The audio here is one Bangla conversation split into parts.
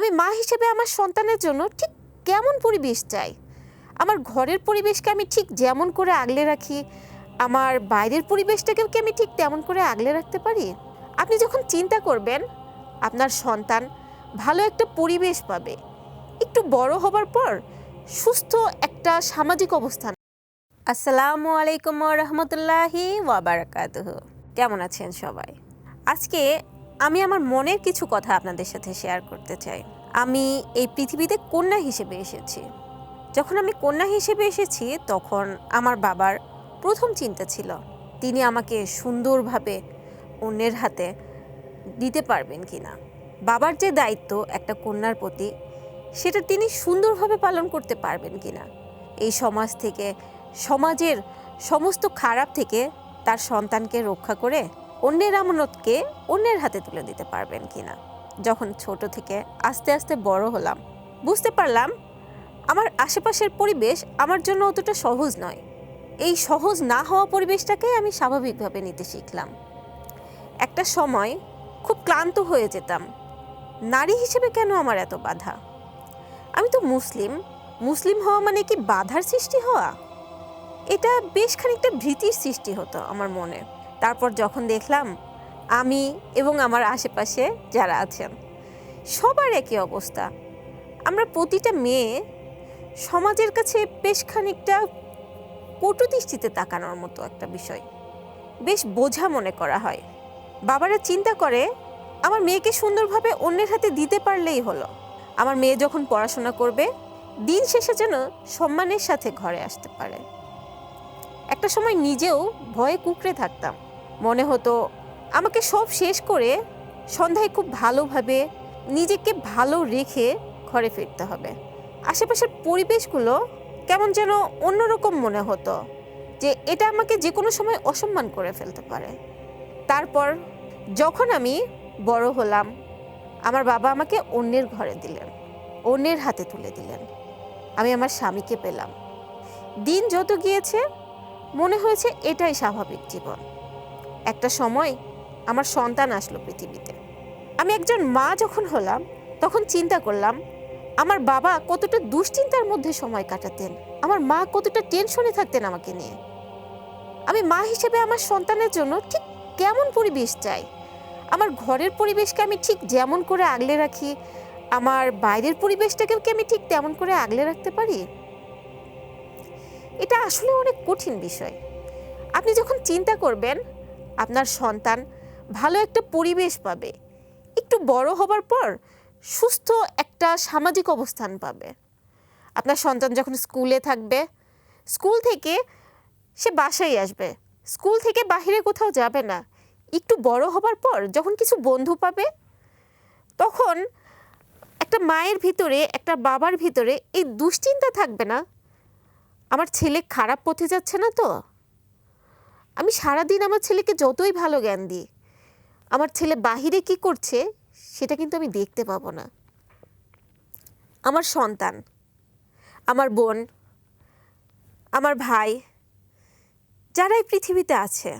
আমি মা হিসেবে আমার সন্তানের জন্য ঠিক কেমন পরিবেশ চাই? আমার ঘরের পরিবেশকে আমি ঠিক যেমন করে আগলে রাখি, আমার বাইরের পরিবেশটাকেও কি আমি ঠিক তেমন করে আগলে রাখতে পারি? আপনি যখন চিন্তা করবেন, আপনার সন্তান ভালো একটা পরিবেশ পাবে। একটু বড় হবার পর সুস্থ একটা সামাজিক অবস্থান। আসসালামু আলাইকুম রহমতুল্লাহি ওয়াবারাকাতুহ কেমন আছেন সবাই? আজকে আমি আমার মনের কিছু কথা আপনাদের সাথে শেয়ার করতে চাই। আমি এই পৃথিবীতে কন্যা হিসেবে এসেছি। যখন আমি কন্যা হিসেবে এসেছি, তখন আমার বাবার প্রথম চিন্তা ছিল, তিনি আমাকে সুন্দরভাবে অন্যের হাতে দিতে পারবেন কি না বাবার যে দায়িত্ব একটা কন্যার প্রতি, সেটা তিনি সুন্দরভাবে পালন করতে পারবেন কি না এই সমাজ থেকে, সমাজের সমস্ত খারাপ থেকে তার সন্তানকে রক্ষা করে অন্যের আমানতকে অন্যের হাতে তুলে দিতে পারবেন কি না যখন ছোট থেকে আস্তে আস্তে বড় হলাম, বুঝতে পারলাম আমার আশেপাশের পরিবেশ আমার জন্য অতটা সহজ নয়। এই সহজ না হওয়া পরিবেশটাকেই আমি স্বাভাবিকভাবে নিতে শিখলাম। একটা সময় খুব ক্লান্ত হয়ে যেতাম। নারী হিসেবে কেন আমার এত বাধা? আমি তো মুসলিম। মুসলিম হওয়া মানে কি বাধার সৃষ্টি হওয়া? এটা বেশ খানিকটা ভীতির সৃষ্টি হতো আমার মনে। তারপর যখন দেখলাম আমি এবং আমার আশেপাশে যারা আছেন, সবার একই অবস্থা। আমরা প্রতিটা মেয়ে সমাজের কাছে বেশ খানিকটা কটু দৃষ্টিতে তাকানোর মতো একটা বিষয়। বেশ বোঝা মনে করা হয়। বাবারা চিন্তা করে, আমার মেয়েকে সুন্দরভাবে অন্যের হাতে দিতে পারলেই হলো। আমার মেয়ে যখন পড়াশোনা করবে, দিন শেষে যেন সম্মানের সাথে ঘরে আসতে পারে। একটা সময় নিজেও ভয়ে কুকড়ে থাকতাম। মনে হতো, আমাকে সব শেষ করে সন্ধ্যায় খুব ভালোভাবে নিজেকে ভালো রেখে ঘরে ফিরতে হবে। আশেপাশের পরিবেশগুলো কেমন যেন অন্যরকম মনে হতো, যে এটা আমাকে যে কোনো সময় অসম্মান করে ফেলতে পারে। তারপর যখন আমি বড় হলাম, আমার বাবা আমাকে অন্যের ঘরে দিলেন, অন্যের হাতে তুলে দিলেন। আমি আমার স্বামীকে পেলাম। দিন যত গিয়েছে, মনে হয়েছে এটাই স্বাভাবিক জীবন। একটা সময় আমার সন্তান আসলো পৃথিবীতে। আমি একজন মা যখন হলাম, তখন চিন্তা করলাম, আমার বাবা কতটা দুশ্চিন্তার মধ্যে সময় কাটাতেন, আমার মা কতটা টেনশনে থাকতেন আমাকে নিয়ে। আমি মা হিসেবে আমার সন্তানের জন্য ঠিক কেমন পরিবেশ চাই? আমার ঘরের পরিবেশকে আমি ঠিক যেমন করে আগলে রাখি, আমার বাইরের পরিবেশটাকেও কি আমি ঠিক তেমন করে আগলে রাখতে পারি? এটা আসলে অনেক কঠিন বিষয়। আপনি যখন চিন্তা করবেন আপনার সন্তান ভালো একটা পরিবেশ পাবে। একটু বড় হবার পর সুস্থ একটা সামাজিক অবস্থান পাবে। আপনার সন্তান যখন স্কুলে থাকবে, স্কুল থেকে সে বাসায় আসবে। স্কুল থেকে বাইরে কোথাও যাবে না। একটু বড় হবার পর যখন কিছু বন্ধু পাবে, তখন একটা মায়ের ভিতরে, একটা বাবার ভিতরে এই দুশ্চিন্তা থাকবে না। আমার ছেলে খারাপ পথে যাচ্ছে না তো? আমি সারাদিন আমার ছেলেকে যতই ভালো জ্ঞান দিই, আমার ছেলে বাহিরে কি করছে সেটা কিন্তু আমি দেখতে পাবো না। আমার সন্তান, আমার বোন, আমার ভাই, যারা এই পৃথিবীতে আছে,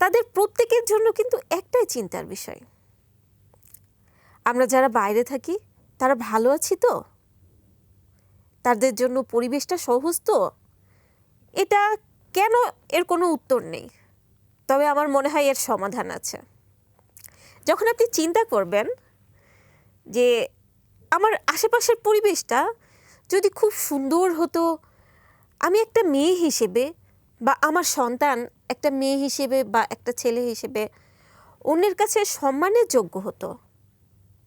তাদের প্রত্যেকের জন্য কিন্তু একটাই চিন্তার বিষয়। আমরা যারা বাইরে থাকি, তারা ভালো আছি তো? তাদের জন্য পরিবেশটা সহজ তো? এটা কেন এর কোনো উত্তর নেই? তবে আমার মনে হয় এর সমাধান আছে। যখন আপনি চিন্তা করবেন যে আমার আশেপাশের পরিবেশটা যদি খুব সুন্দর হতো, আমি একটা মেয়ে হিসেবে বা আমার সন্তান একটা মেয়ে হিসেবে বা একটা ছেলে হিসেবে অন্যের কাছে সম্মানের যোগ্য হতো।